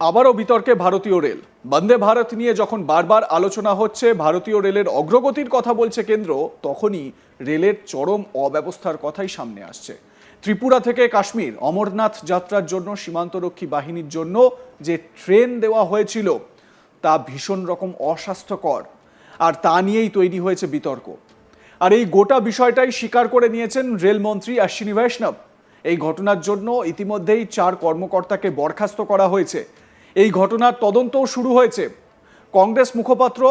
আবারও বিতর্কে ভারতীয় রেল। বন্দে ভারত নিয়ে যখন বারবার আলোচনা হচ্ছে, ভারতীয় রেলের অগ্রগতির কথা বলছে কেন্দ্র, তখনই রেলের চরম অব্যবস্থার কথাই সামনে আসছে। ত্রিপুরা থেকে কাশ্মীর, অমরনাথ যাত্রার জন্য সীমান্তরক্ষী বাহিনীর জন্য যে ট্রেন দেওয়া হয়েছিল, তা ভীষণ রকম অস্বাস্থ্যকর। আর তা নিয়েই তৈরি হয়েছে বিতর্ক। আর এই গোটা বিষয়টাই স্বীকার করে নিয়েছেন রেলমন্ত্রী অশ্বিনী বৈষ্ণব। এই ঘটনার জন্য ইতিমধ্যেই চার কর্মকর্তাকে বরখাস্ত করা হয়েছে। ঘটনার তদন্তও শুরু হয়েছে। কংগ্রেস মুখপাত্র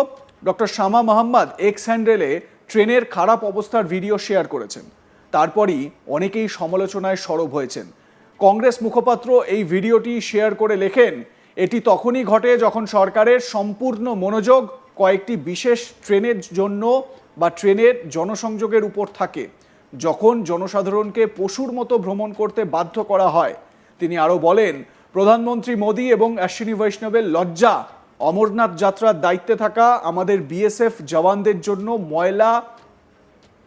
ডক্টর শামা মোহাম্মদ এক্স হ্যান্ডেলে ট্রেনের খারাপ অবস্থার ভিডিও শেয়ার করেছেন। তারপরই অনেকেই সমালোচনায় সরব হয়েছেন। কংগ্রেস মুখপাত্র এই ভিডিওটি শেয়ার করে লেখেন, এটি তখনই ঘটে যখন সরকারের সম্পূর্ণ মনোযোগ কয়েকটি বিশেষ ট্রেনের জন্য বা ট্রেনের জনসংযোগের উপর থাকে। যখন জনসাধারণকে পশুর মতো ভ্রমণ করতে বাধ্য করা হয়। তিনি আরও বলেন প্রধানমন্ত্রী মোদী এবং অশ্বিনী বৈষ্ণবের লজ্জা অমরনাথ যাত্রার দায়িত্বে থাকা আমাদের বিএসএফ জওয়ানদের জন্য ময়লা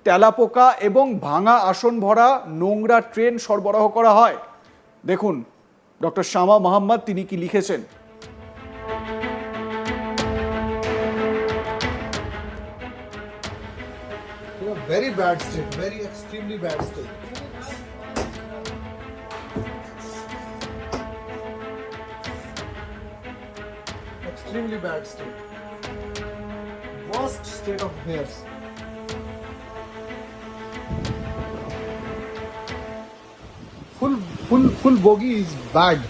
তেলাপোকা এবং ভাঙা আসন ভরা নোংরা ট্রেন সরবরাহ করা হয় দেখুন ডক্টর শামা মোহাম্মদ তিনি কি লিখেছেন very bad state, very extremely bad state. Extremely bad state. Worst state of affairs. Full, full, full bogey is bad.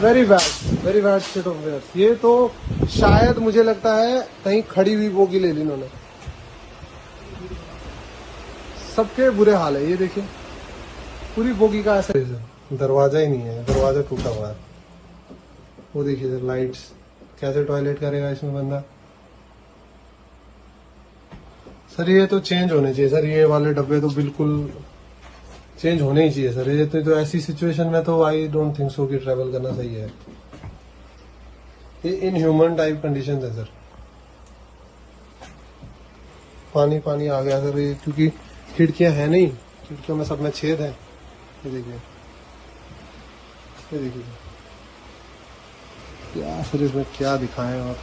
Very bad very bad state of affairs ये तो शायद मुझे लगता है कहीं खड़ी हुई बोगी ले ली इन्होंने सबके बुरे हाल है ये देखिए पूरी बोगी का ऐसा दरवाज़ा ही नहीं है दरवाज़ा टूटा हुआ है। वो देखिए सर लाइट्स कैसे टॉयलेट करेगा इसमें बंदा? सर ये तो चेंज होने चाहिए। सर ये वाले डब्बे तो बिल्कुल चेंज होने ही चाहिए सर। ये तो, तो ऐसी सिचुएशन में तो आई डोंट थिंक सो कि ट्रैवल करना सही है। ये इन ह्यूमन टाइप कंडीशन है सर। पानी पानी आ गया सर। ये क्योंकि खिड़कियाँ है नहीं खिड़कियों में सब में छेद है। ये देखिए। ये देखिए क्या सर इसमें क्या दिखाएं और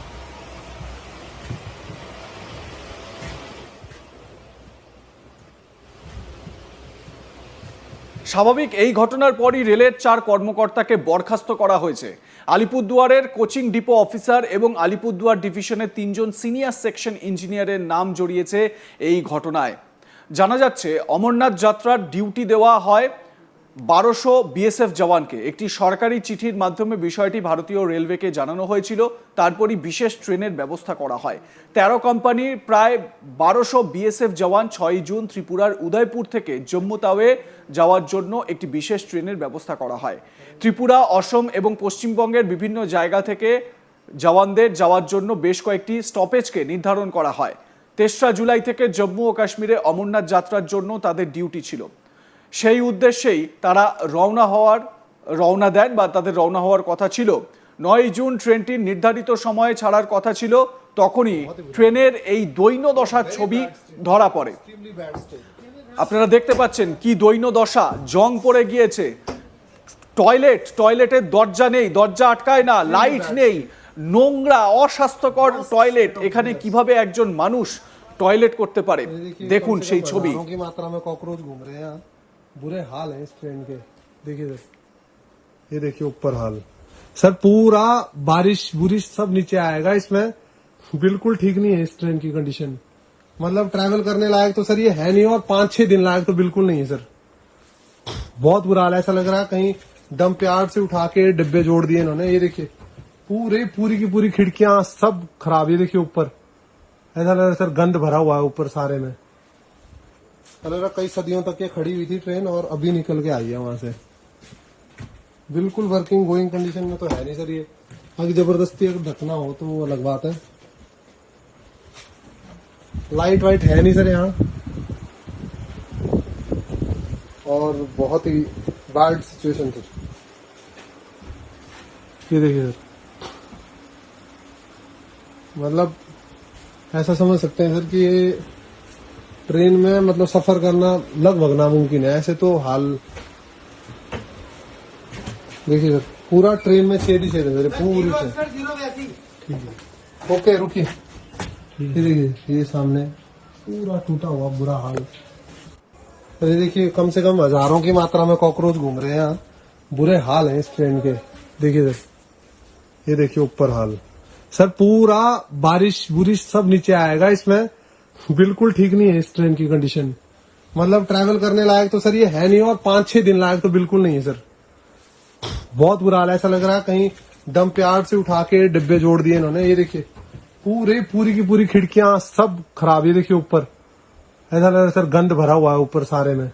স্বাভাবিক এই ঘটনার পরই রেলের চার কর্মকর্তাকে বরখাস্ত করা হয়েছে আলিপুরদুয়ারের কোচিং ডিপো অফিসার এবং আলিপুরদুয়ার ডিভিশনের তিনজন সিনিয়র সেকশন ইঞ্জিনিয়ারের নাম জড়িয়েছে এই ঘটনায় জানা যাচ্ছে অমরনাথ যাত্রার ডিউটি দেওয়া হয় বারোশো বিএসএফ জওয়ানকে একটি সরকারি চিঠির মাধ্যমে বিষয়টি ভারতীয় রেলওয়েকে জানানো হয়েছিল। তারপরই বিশেষ ট্রেনের ব্যবস্থা করা হয়। তেরো কোম্পানির প্রায় বারোশো বিএসএফ জওয়ান ছয় জুন ত্রিপুরার উদয়পুর থেকে জম্মু তাওয়ে যাওয়ার জন্য একটি বিশেষ ট্রেনের ব্যবস্থা করা হয়। ত্রিপুরা, অসম এবং পশ্চিমবঙ্গের বিভিন্ন জায়গা থেকে জওয়ানদের যাওয়ার জন্য বেশ কয়েকটি স্টপেজকে নির্ধারণ করা হয়। তেসরা জুলাই থেকে জম্মু ও কাশ্মীরে অমরনাথ যাত্রার জন্য তাদের ডিউটি ছিল। সেই উদ্দেশ্যেই তারা রওনা হওয়ার, রওনা দেন বা তাদের রওনা হওয়ার কথা ছিল। নয় জুন ট্রেনটির নির্ধারিত সময়ে ছাড়ার কথা ছিল, তখনই ট্রেনের এই দৈন্য দশার ছবি ধরা পড়ে। আপনারা দেখতে পাচ্ছেন কি দৈন্য দশা জং পড়ে গিয়েছে। টয়লেট, টয়লেটের দরজা নেই, দরজা আটকায় না, লাইট নেই। নোংরা, অস্বাস্থ্যকর টয়লেট। এখানে কীভাবে একজন মানুষ টয়লেট করতে পারে? দেখুন সেই ছবি। बुरे हाल है इस ट्रेन के। देखिए सर ये देखिए ऊपर हाल। सर, पूरा बारिश, बुरिश सब नीचे आएगा। इसमें बिल्कुल ठीक नहीं है इस ट्रेन की कंडीशन मतलब ट्रैवल करने लायक तो सर ये है नहीं, और पाँच छह दिन लायक तो बिल्कुल नहीं है सर। बहुत बुरा हाल ऐसा लग रहा है कहीं डंप यार्ड से उठा के डिब्बे जोड़ दिए इन्होंने। ये देखिए, पूरे, पूरी की पूरी खिड़कियाँ सब खराब। ये देखिए ऊपर। ऐसा लग रहा है सर गंद भरा हुआ है ऊपर सारे में। ऐसा लग कई सदियों तक ये खड़ी हुई थी ट्रेन और अभी निकल के आई है वहाँ से। बिल्कुल वर्किंग गोइंग कंडीशन में तो है नहीं सर ये। अगर ज़बरदस्ती अगर ढकना हो तो वो अलग बात है। लाइट वाइट है नहीं सर यहाँ। और बहुत ही बैड सिचुएशन थी। ये देखिए सर। मतलब ऐसा समझ सकते हैं सर कि ये ट्रेन में मतलब सफ़र करना लगभग नामुमकिन है। ऐसे तो हाल देखिए सर पूरा ट्रेन में छेद ही छेद है पूरी से ठीक है। ओके रुकिए। देखिए ये सामने पूरा टूटा हुआ बुरा हाल। और ये देखिए कम से कम हज़ारों की मात्रा में कॉकरोच घूम रहे हैं यहाँ बुरे हाल हैं इस ट्रेन के। देखिए सर ये देखिए ऊपर हाल। सर पूरा बारिश बुरिश सब नीचे आएगा इसमें। बिल्कुल ठीक नहीं है इस ट्रेन की कंडीशन मतलब ट्रैवल करने लायक तो सर ये है नहीं और पाँच छह दिन लायक तो बिल्कुल नहीं है सर। बहुत बुरा हाल ऐसा लग रहा है कहीं दम प्यार से उठा के डिब्बे जोड़ दिए इन्होंने। ये देखिए, पूरे, पूरी की पूरी खिड़कियाँ सब खराब, ये देखिए ऊपर। ऐसा लग रहा है सर गंद भरा हुआ है ऊपर सारे में।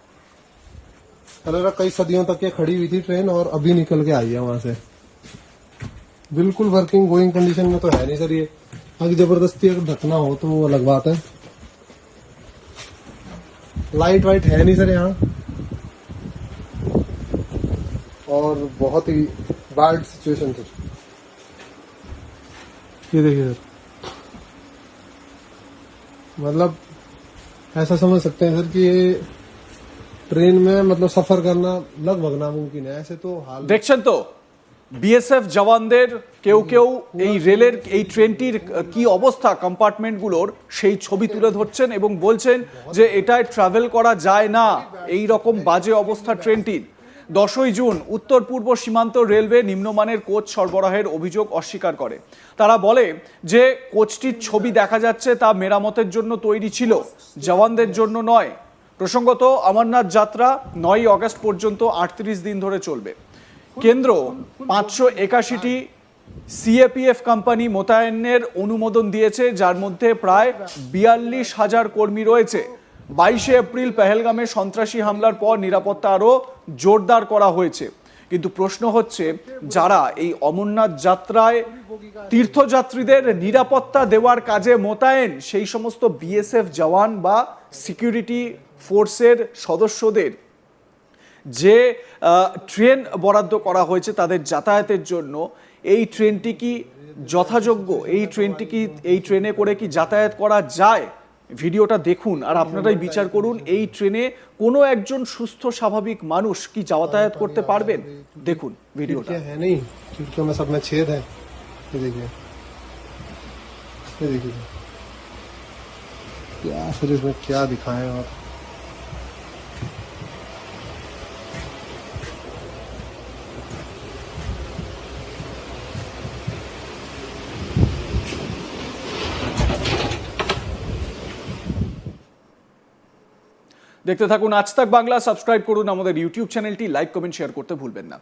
लग रहा कई सदियों तक ये खड़ी हुई थी ट्रेन और अभी निकल के आई है वहाँ से। बिल्कुल वर्किंग गोइंग कंडीशन में तो है नहीं सर ये। अगर ज़बरदस्ती अगर ढकना हो तो वो अलग बात है। लाइट वाइट है नहीं सर यहाँ। और बहुत ही बैड सिचुएशन सर ये देखिए सर। मतलब ऐसा समझ सकते हैं सर कि ये ट्रेन में मतलब सफ़र करना लगभग नामुमकिन है। ऐसे तो हाल दीक्षण तो। বিএসএফ জওয়ানদের, কেউ কেউ এই রেলের, এই ট্রেনটির কি অবস্থা কম্পার্টমেন্টগুলোর সেই ছবি তুলে ধরছেন এবং বলছেন যে এটায় ট্রাভেল করা যায় না, এই রকম বাজে অবস্থা ট্রেনটির। দশই জুন, উত্তর পূর্ব সীমান্ত রেলওয়ে নিম্নমানের কোচ সরবরাহের অভিযোগ অস্বীকার করে। তারা বলে যে কোচটির ছবি দেখা যাচ্ছে তা মেরামতের জন্য তৈরি ছিল, জওয়ানদের জন্য নয়। প্রসঙ্গত, অমরনাথ যাত্রা নয় অগস্ট পর্যন্ত আটত্রিশ দিন ধরে চলবে। কেন্দ্র পাঁচশো একাশিটি সিএপিএফ কোম্পানি মোতায়েনের অনুমোদন দিয়েছে, যার মধ্যে প্রায় বিয়াল্লিশ হাজার কর্মী রয়েছে। বাইশে এপ্রিল পেহেলগামে সন্ত্রাসী হামলার পর নিরাপত্তা আরও জোরদার করা হয়েছে। কিন্তু প্রশ্ন হচ্ছে, যারা এই অমরনাথ যাত্রায় তীর্থযাত্রীদের নিরাপত্তা দেওয়ার কাজে মোতায়েন, সেই সমস্ত বিএসএফ জওয়ান বা সিকিউরিটি ফোর্সের সদস্যদের যে আহ, ট্রেন বরাদ্দ করা হয়েছে তাদের যাতায়াতের জন্য এই ট্রেনটি কি যথাযোগ্য এই ট্রেনটি কি এই ট্রেনে করে কি যাতায়াত করা যায় ভিডিওটা দেখুন আর আপনারাই বিচার করুন এই ট্রেনে কোনো একজন সুস্থ স্বাভাবিক মানুষ কি যাতায়াত করতে পারবেন দেখুন ভিডিওটা खिड़कियां है नहीं खिड़कियों में सब में छेद है ये देखिए ये देखिए क्या फिर इसमें क्या दिखाएं और দেখতে থাকুন আজ তাক বাংলা, সাবস্ক্রাইব করুন আমাদের ইউটিউব চ্যানেলটি, লাইক, কমেন্ট, শেয়ার করতে ভুলবেন না।